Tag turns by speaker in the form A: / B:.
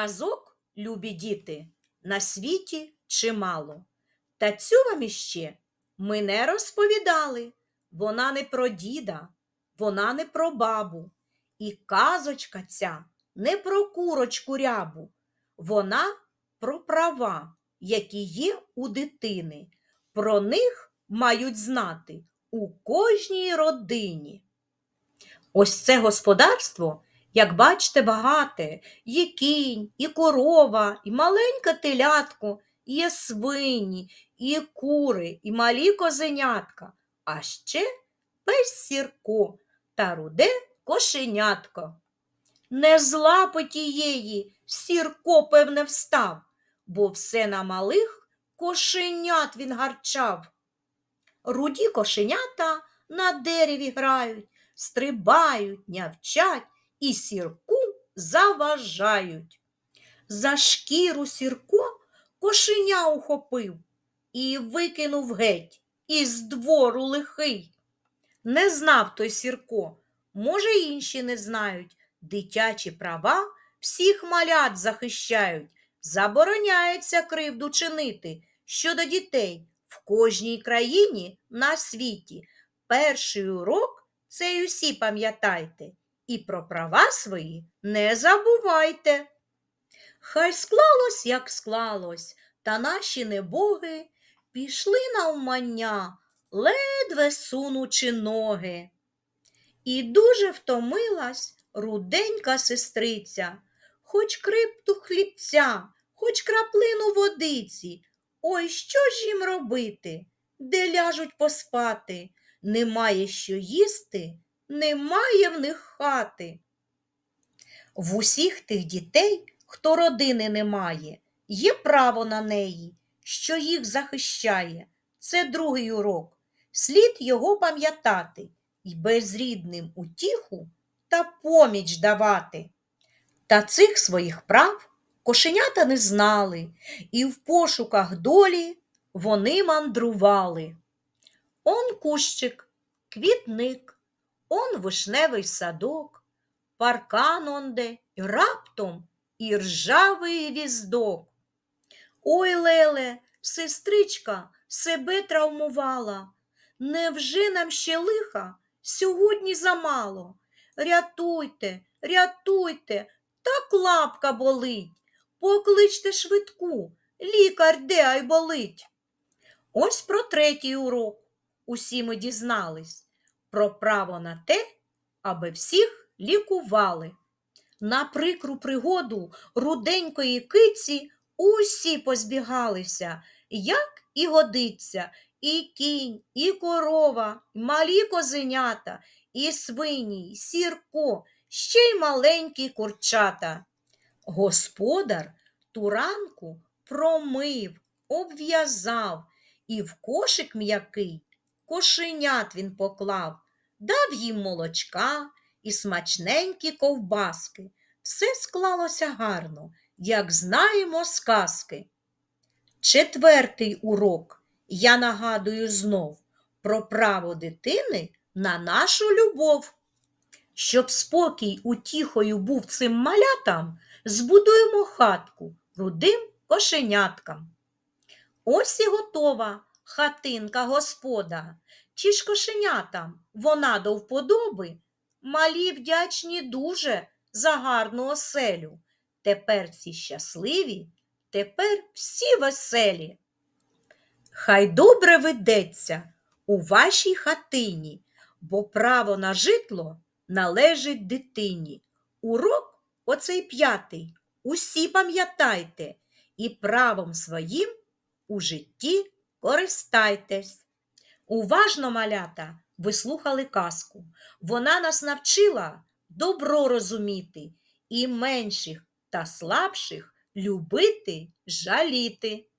A: Казок, любі діти, на світі чимало. Та цю вам іще ми не розповідали. Вона не про діда, вона не про бабу. І казочка ця не про курочку рябу. Вона про права, які є у дитини. Про них мають знати у кожній родині. Ось це господарство, як бачите, багате, є кінь, і корова, і маленьке телятко, є свині, і кури, і малі козенятка, а ще пес сірко та руде кошенятко. Не з лапи тієї сірко, певне, встав, бо все на малих кошенят він гарчав. Руді кошенята на дереві грають, стрибають, нявчать і сірку заважають. За шкіру сірко кошеня ухопив і викинув геть із двору лихий. Не знав той сірко, може, інші не знають. Дитячі права всіх малят захищають, забороняється кривду чинити щодо дітей в кожній країні на світі. Перший урок це усі пам'ятайте, і про права свої не забувайте. Хай склалось, як склалось, та наші небоги пішли на умання, ледве сунучи ноги. І дуже втомилась руденька сестриця, хоч крипту хлібця, хоч краплину водиці. Ой, що ж їм робити? Де ляжуть поспати? Немає що їсти, немає в них хати. В усіх тих дітей, хто родини не має, є право на неї, що їх захищає. Це другий урок. Слід його пам'ятати і безрідним утіху та поміч давати. Та цих своїх прав кошенята не знали, і в пошуках долі вони мандрували. Он кущик, квітник, он вишневий садок, паркан онде, і раптом і ржавий віздок. Ой, Леле, сестричка себе травмувала. Невже нам ще лиха сьогодні замало? Рятуйте, рятуйте, так лапка болить. Покличте швидку, лікар де ай болить. Ось про третій урок. Усі ми дізнались про право на те, аби всіх лікували. На прикру пригоду руденької киці усі позбігалися, як і годиться, і кінь, і корова, і малі козенята, і свині, і сірко, ще й маленькі курчата. Господар ту ранку промив, обв'язав і в кошик м'який кошенят він поклав, дав їм молочка і смачненькі ковбаски. Все склалося гарно, як знаємо сказки. Четвертий урок я нагадую знов про право дитини на нашу любов. Щоб спокій утіхою був цим малятам, збудуємо хатку рудим кошеняткам. Ось і готова хатинка господа, чи ж кошенятам вона до вподоби, малі вдячні дуже за гарну оселю. Тепер всі щасливі, тепер всі веселі. Хай добре ведеться у вашій хатині, бо право на житло належить дитині. Урок оцей п'ятий. Усі пам'ятайте і правом своїм у житті користайтесь. Уважно, малята, ви слухали казку. Вона нас навчила добро розуміти і менших та слабших любити, жаліти.